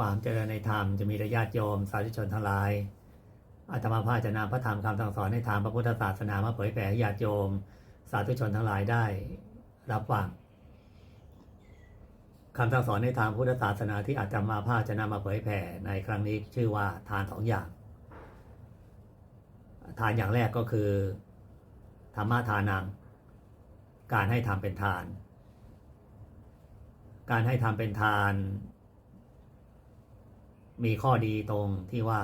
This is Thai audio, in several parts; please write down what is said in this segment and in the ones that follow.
ความเจริญในธรรมจะมีระยะโยมสาธุชนทั้งหลายอาตมาภาจะนำพระธรรมคำสั่งสอนในทางพระพุทธศาสนามาเผยแผ่ให้ญาติโยม สาธุชนทั้งหลายได้รับฟังคำสั่งสอนในทางพุทธศาสนาที่อาตมาภาจะนำมาเผยแผ่ในครั้งนี้ชื่อว่าทานสองอย่าง ทานอย่างแรกก็คือธรรมะทานัง การให้ทำเป็นทาน การให้ทำเป็นทาน มีข้อดีตรงที่ว่า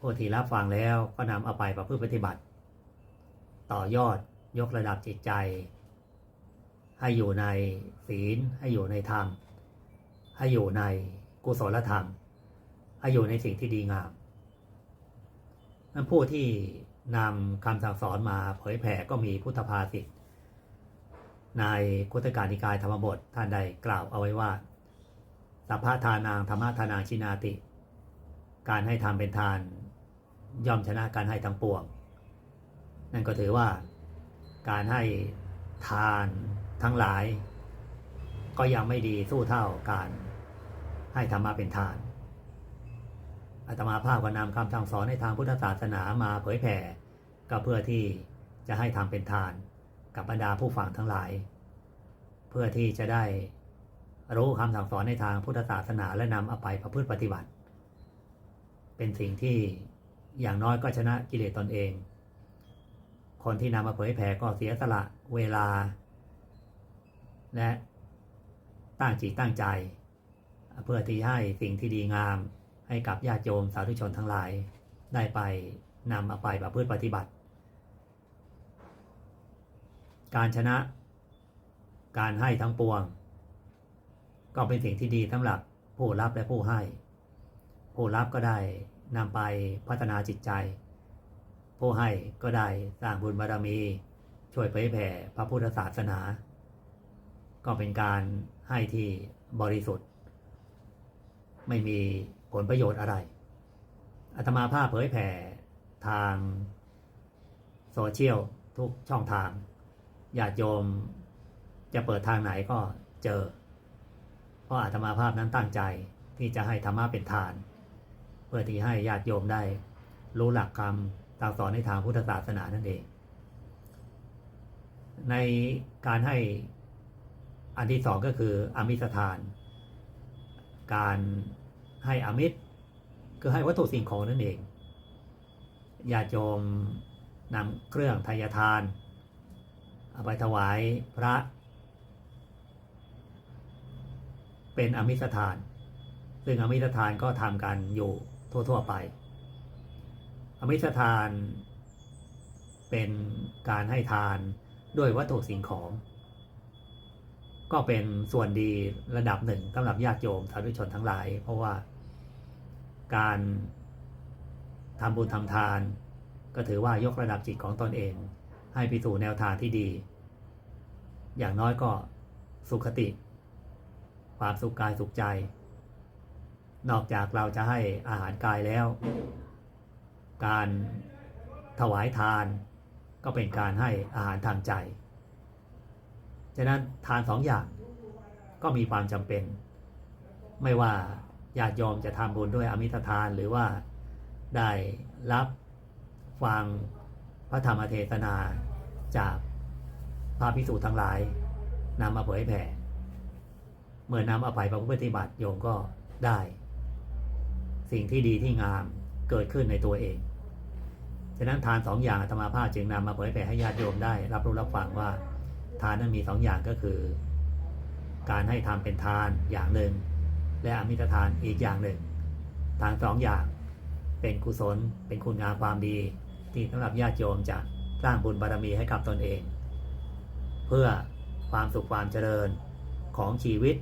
ผู้ที่รับฟังแล้วก็นำเอาไปประพฤติปฏิบัติ ต่อยอดยกระดับจิตใจ ให้อยู่ในศีล ให้อยู่ในธรรม ให้อยู่ในกุศลธรรม ให้อยู่ในสิ่งที่ดีงามนั้นผู้ที่นำคำสั่งสอนมาเผยแผ่ก็มีพุทธภาษิตในคุตการนิกายธรรมบทท่านใดกล่าวเอาไว้ว่า สัพพะทานางธรรมะทานางชินาติ การให้ทานเป็นทาน ย่อมชนะการให้ทั้งปวง นั่นก็ถือว่าการให้ทานทั้งหลาย ก็ยังไม่ดีสู้เท่าการให้ธรรมะเป็นทานอาตมาภาพก็นำคำสั่งสอนในทางพุทธศาสนามาเผยแผ่ก็เพื่อที่จะให้ทำเป็นทานกับบรรดาผู้ฟังทั้งหลาย เพื่อที่จะได้ รู้คำสั่งสอนในทางพุทธศาสนาและนำเอาไปประพฤติปฏิบัติ เป็นสิ่งที่อย่างน้อยก็ชนะกิเลสตนเอง คนที่นำมาเผยแผ่ก็เสียสละเวลา และตั้งจิตตั้งใจ เพื่อที่ให้สิ่งที่ดีงามให้กับญาติโยมสาธุชนทั้งหลาย ได้ไปนำเอาไปประพฤติปฏิบัติ การชนะ การให้ทั้งปวง ก็เป็นสิ่งที่ดีสำหรับผู้รับและผู้ให้ ผู้รับก็ได้นำไปพัฒนาจิตใจ ผู้ให้ก็ได้สร้างบุญบารมี ช่วยเผยแผ่พระพุทธศาสนา ก็เป็นการให้ที่บริสุทธิ์ ไม่มีผลประโยชน์อะไรอาตมาภาพเผยแผ่ทางโซเชียลทุกช่องทางญาติโยมจะเปิดทางไหนก็เจอ เพราะอาตมาภาพนั้นตั้งใจที่จะให้ธรรมะเป็นทาน เพื่อที่ให้ญาติโยมได้ รู้หลักคำสั่งสอนในทางพุทธศาสนานั่นเอง ในการให้อันที่สองก็คืออมิสทาน การให้อมิตรคือให้วัตถุสิ่งของนั่นเองญาติโยมนำเครื่องทายทาน เอาไปถวายพระ เป็นอมิสทาน ซึ่งอมิสทานก็ทำกันอยู่ทั่ว ๆ ไป อมิสทานเป็นการให้ทานด้วยวัตถุสิ่งของ ก็เป็นส่วนดีระดับหนึ่งสำหรับญาติโยมสาธุชนทั้งหลาย เพราะว่าการทำบุญทำทาน ก็ถือว่ายกระดับจิตของตนเอง ให้ไปสู่แนวทางที่ดี อย่างน้อยก็สุขติ ความสุขกายสุขใจ นอกจากเราจะให้อาหารกายแล้ว การถวายทานก็เป็นการให้อาหารทางใจ ฉะนั้นทานสองอย่างก็มีความจำเป็น ไม่ว่าญาติโยมจะทำบุญด้วยอมิตรทานหรือว่าได้รับฟังพระธรรมเทศนาจากพระพิสูจน์ทั้งหลายนำมาเผยแผ่ เมื่อนำเอาไปประพฤติปฏิบัติโยมก็ได้ สิ่งที่ดีที่งามเกิดขึ้นในตัวเองฉะนั้นทานสองอย่างอาตมาภาพจึงนำมาเผยแผ่ให้ญาติโยมได้ รับรู้รับฟังว่า ทานนั้นมีสองอย่างก็คือ การให้ทำเป็นทานอย่างหนึ่ง และอมิตรทานอีกอย่างหนึ่ง ทางสองอย่างเป็นกุศล เป็นคุณงามความดี ที่สำหรับญาติโยมจะสร้างบุญบารมีให้กับตนเอง เพื่อความสุขความเจริญของชีวิต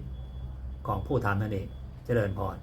ของผู้ทำนั่นเอง เจริญพร